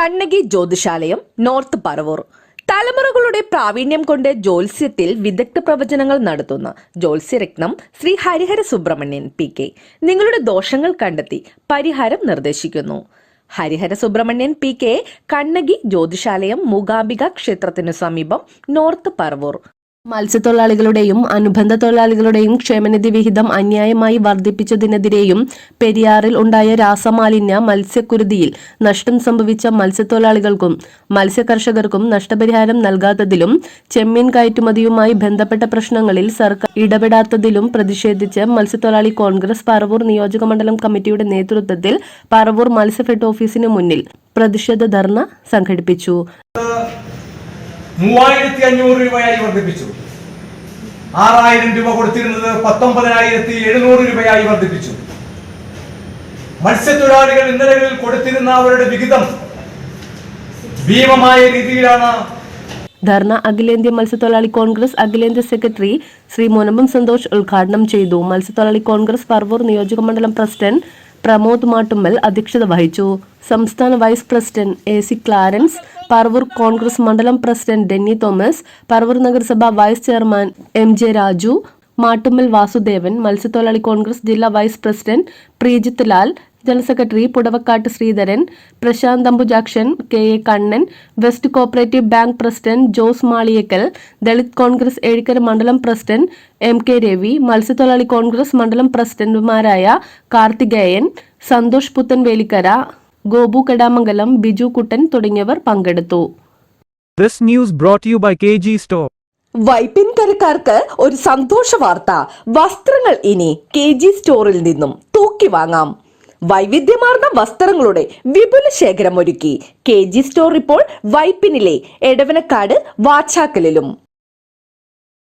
Kannaki Jyothishalayam north Paravur. തലമുറകളുടെ പ്രാവീണ്യം കൊണ്ട് ജ്യോത്സ്യത്തിൽ വിദഗ്ധ പ്രവചനങ്ങൾ നടത്തുന്ന ജ്യോത്സ്യരത്നം ശ്രീ ഹരിഹര സുബ്രഹ്മണ്യൻ പി കെ. നിങ്ങളുടെ ദോഷങ്ങൾ കണ്ടെത്തി പരിഹാരം നിർദ്ദേശിക്കുന്നു. ഹരിഹര സുബ്രഹ്മണ്യൻ പി കെ കണ്ണകി ജ്യോതിശാലയം മൂകാംബിക ക്ഷേത്രത്തിനു സമീപം നോർത്ത് പറവൂർ. മത്സ്യത്തൊഴിലാളികളുടെയും അനുബന്ധ തൊഴിലാളികളുടെയും ക്ഷേമനിധി വിഹിതം അന്യായമായി വർദ്ധിപ്പിച്ചതിനെതിരെയും പെരിയാറിൽ ഉണ്ടായ രാസമാലിന്യ മത്സ്യക്കുരുതിയിൽ നഷ്ടം സംഭവിച്ച മത്സ്യത്തൊഴിലാളികൾക്കും മത്സ്യകർഷകർക്കും നഷ്ടപരിഹാരം നൽകാത്തതിലും ചെമ്മീൻ കയറ്റുമതിയുമായി ബന്ധപ്പെട്ട പ്രശ്നങ്ങളിൽ സർക്കാർ ഇടപെടാത്തതിലും പ്രതിഷേധിച്ച് മത്സ്യത്തൊഴിലാളി കോൺഗ്രസ് പറവൂർ നിയോജക മണ്ഡലം കമ്മിറ്റിയുടെ നേതൃത്വത്തിൽ പറവൂർ മത്സ്യഫെഡ് ഓഫീസിന് മുന്നിൽ പ്രതിഷേധ ധർണ സംഘടിപ്പിച്ചു. മൂവായിരത്തി അഞ്ഞൂറ് രൂപയായി വർദ്ധിപ്പിച്ചു. ആറായിരം രൂപ കൊടുത്തിരുന്നത് പത്തൊമ്പതിനായിരത്തി എഴുന്നൂറ് രൂപയായി വർദ്ധിപ്പിച്ചു. മത്സ്യത്തൊഴിലാളികൾ ഇന്നലകളിൽ കൊടുത്തിരുന്ന അവരുടെ വിഹിതം ഭീമമായ രീതിയിലാണ്. ധർണ അഖിലേന്ത്യാ മത്സ്യത്തൊഴിലാളി കോൺഗ്രസ് അഖിലേന്ത്യാ സെക്രട്ടറി ശ്രീ മൊനമ്പം സന്തോഷ് ഉദ്ഘാടനം ചെയ്തു. മത്സ്യത്തൊഴിലാളി കോൺഗ്രസ് പറവൂർ നിയോജക മണ്ഡലം പ്രസിഡന്റ് പ്രമോദ് മാട്ടുമ്മൽ അധ്യക്ഷത വഹിച്ചു. സംസ്ഥാന vice president A C Clarence Paravur Congress മണ്ഡലം പ്രസിഡന്റ് ഡെന്നി തോമസ് പറവൂർ നഗരസഭ vice chairman M J Raju Mattummal Vasudevan മത്സ്യത്തൊഴിലാളി കോൺഗ്രസ് ജില്ലാ vice president Preejith Lal general secretary Pudavakkattu Sreedharan Prasanth Ambujakshan K A Kannan west cooperative bank president Jose Maliyekkal Dalit Congress Ezhikkara മണ്ഡലം president M K Ravi മത്സ്യത്തൊഴിലാളി കോൺഗ്രസ് മണ്ഡലം പ്രസിഡന്റുമാരായ കാർത്തികേയൻ സന്തോഷ് പുത്തൻവേലിക്കര ഗോപു കടാമംഗലം ബിജു കുട്ടൻ തുടങ്ങിയവർ പങ്കെടുത്തു. This news brought to you by KG Store. വൈപ്പിൻകരക്കാർക്ക് ഒരു സന്തോഷ വാർത്ത. വസ്ത്രങ്ങൾ ഇനി കെ ജി സ്റ്റോറിൽ നിന്നും തൂക്കി വാങ്ങാം. വൈവിധ്യമാർന്ന വസ്ത്രങ്ങളുടെ വിപുല ശേഖരം ഒരുക്കി. കെ ജി സ്റ്റോർ ഇപ്പോൾ വൈപ്പിനിലെ എടവനക്കാട് വാച്ചാക്കലിലും.